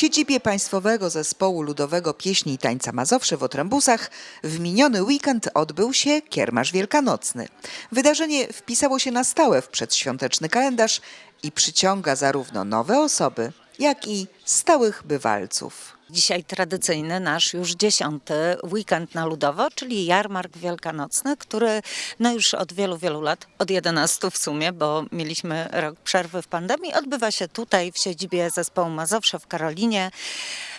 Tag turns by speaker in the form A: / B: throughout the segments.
A: siedzibie Państwowego Zespołu Ludowego Pieśni i Tańca Mazowsze w Otrębusach w miniony weekend odbył się Kiermasz Wielkanocny. Wydarzenie wpisało się na stałe w przedświąteczny kalendarz i przyciąga zarówno nowe osoby, jak i stałych bywalców.
B: Dzisiaj tradycyjny nasz już dziesiąty weekend na Ludowo, czyli jarmark wielkanocny, który no już od wielu, wielu lat, od 11 w sumie, bo mieliśmy rok przerwy w pandemii, odbywa się tutaj w siedzibie zespołu Mazowsze w Karolinie.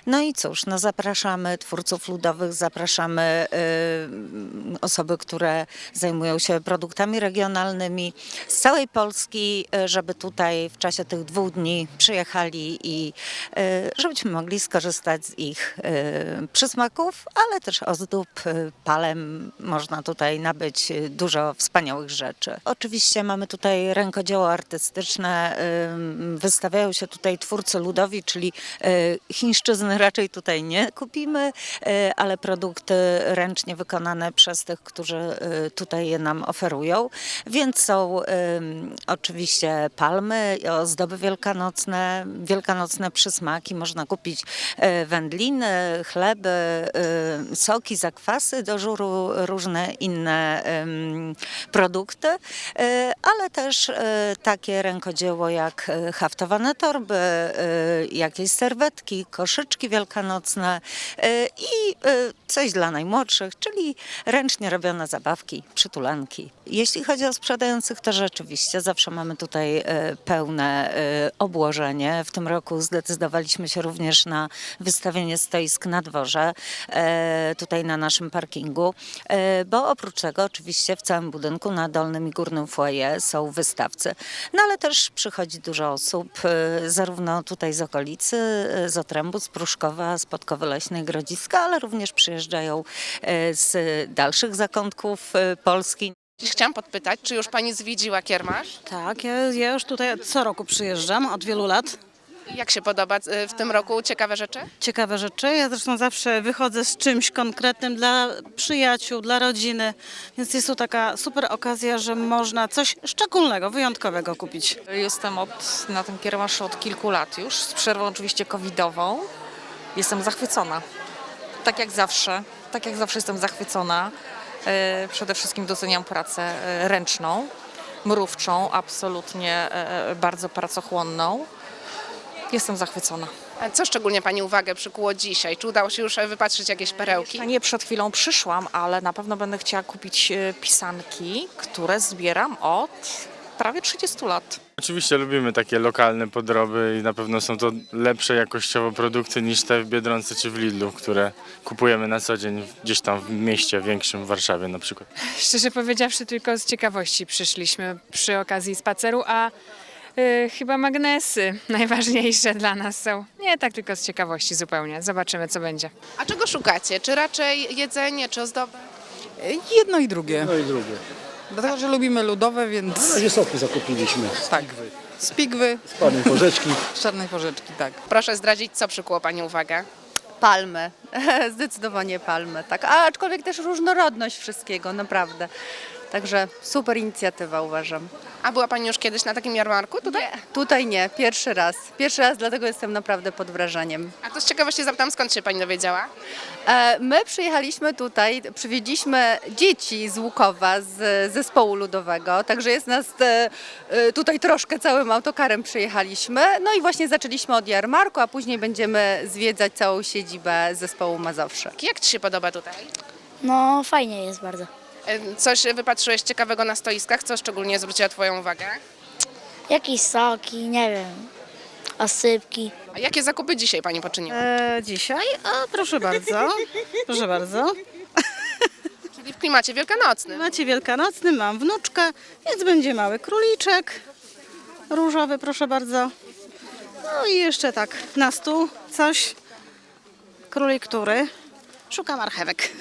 B: No i cóż, no zapraszamy twórców ludowych, zapraszamy y, osoby, które zajmują się produktami regionalnymi z całej Polski, y, żeby tutaj w czasie tych dwóch dni przyjechali i y, żebyśmy mogli skorzystać z ich y, przysmaków, ale też ozdób, y, palem. Można tutaj nabyć y, dużo wspaniałych rzeczy. Oczywiście mamy tutaj rękodzieło artystyczne, wystawiają się tutaj twórcy ludowi, czyli chińszczyzny raczej tutaj nie kupimy, ale produkty ręcznie wykonane przez tych, którzy tutaj je nam oferują. Więc są oczywiście palmy, ozdoby wielkanocne, wielkanocne przysmaki. Można kupić y, wędliny, chleby, y, soki, zakwasy do żuru, różne inne produkty, y, ale też y, takie rękodzieło jak haftowane torby, jakieś serwetki, koszyczki wielkanocne i coś dla najmłodszych, czyli ręcznie robione zabawki, przytulanki. Jeśli chodzi o sprzedających, to rzeczywiście zawsze mamy tutaj pełne obłożenie. W tym roku zdecydowaliśmy się również na wystawienie stoisk na dworze, e, tutaj na naszym parkingu, e, bo oprócz tego oczywiście w całym budynku na dolnym i górnym foyer są wystawcy. No ale też przychodzi dużo osób, e, zarówno tutaj z okolicy, z Otrębu, z Pruszkowa, z Podkowy Leśnej, Grodziska, ale również przyjeżdżają z dalszych zakątków Polski.
C: Chciałam podpytać, czy już pani zwiedziła kiermasz?
D: Tak, ja, ja już tutaj co roku przyjeżdżam, od wielu lat.
C: Jak się podoba y, w tym roku? Ciekawe rzeczy?
D: Ciekawe rzeczy. Ja zresztą zawsze wychodzę z czymś konkretnym dla przyjaciół, dla rodziny, więc jest tu taka super okazja, że można coś szczególnego, wyjątkowego kupić.
E: Jestem od, na tym kiermaszu od kilku lat już, z przerwą oczywiście covidową. Jestem zachwycona. Tak jak zawsze, tak jak zawsze jestem zachwycona. E, Przede wszystkim doceniam pracę e, ręczną, mrówczą, absolutnie e, bardzo pracochłonną. Jestem zachwycona.
C: A co szczególnie pani uwagę przykuło dzisiaj? Czy udało się już e, wypatrzyć jakieś perełki?
E: Ja nie przed chwilą przyszłam, ale na pewno będę chciała kupić e, pisanki, które zbieram od prawie 30 lat.
F: Oczywiście lubimy takie lokalne podroby i na pewno są to lepsze jakościowo produkty niż te w Biedronce czy w Lidlu, które kupujemy na co dzień gdzieś tam w mieście większym, w Warszawie na przykład.
G: Szczerze powiedziawszy, tylko z ciekawości przyszliśmy przy okazji spaceru, a y, chyba magnesy najważniejsze dla nas są. Nie, tak tylko z ciekawości zupełnie. Zobaczymy, co będzie.
C: A czego szukacie? Czy raczej jedzenie, czy ozdoby?
H: Jedno i drugie.
I: No i drugie.
H: Dlatego, że lubimy ludowe, więc
I: Na razie soki zakupiliśmy.
H: tak. Z pigwy,
I: Panie porzeczki.
H: z czarnej porzeczki, tak.
C: Proszę zdradzić, co przykuło pani uwagę?
J: Palmy, zdecydowanie palmy, tak. A aczkolwiek też różnorodność wszystkiego, naprawdę. Także super inicjatywa uważam.
C: A była pani już kiedyś na takim jarmarku tutaj?
J: Tutaj nie, pierwszy raz. Pierwszy raz, dlatego jestem naprawdę pod wrażeniem.
C: A to z ciekawości zapytam, skąd się pani dowiedziała?
J: E, My przyjechaliśmy tutaj, przywieźliśmy dzieci z Łukowa, z zespołu ludowego, także jest nas e, e, tutaj troszkę całym autokarem przyjechaliśmy. No i właśnie zaczęliśmy od jarmarku, a później będziemy zwiedzać całą siedzibę zespołu Mazowsze.
C: Jak ci się podoba tutaj?
K: No fajnie jest bardzo.
C: E, Coś wypatrzyłeś ciekawego na stoiskach? Co szczególnie zwróciło twoją uwagę?
K: Jakieś soki, nie wiem, osypki.
C: A jakie zakupy dzisiaj pani poczyniła?
D: E, dzisiaj? A proszę bardzo, proszę bardzo.
C: Czyli w klimacie wielkanocnym.
D: Macie wielkanocny, mam wnuczkę, więc będzie mały króliczek różowy, proszę bardzo. No i jeszcze tak na stół coś. Królik który? Szuka marchewek.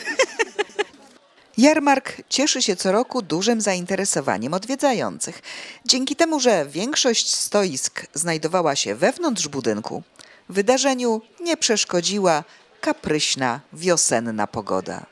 A: Jarmark cieszy się co roku dużym zainteresowaniem odwiedzających. Dzięki temu, że większość stoisk znajdowała się wewnątrz budynku, wydarzeniu nie przeszkodziła kapryśna wiosenna pogoda.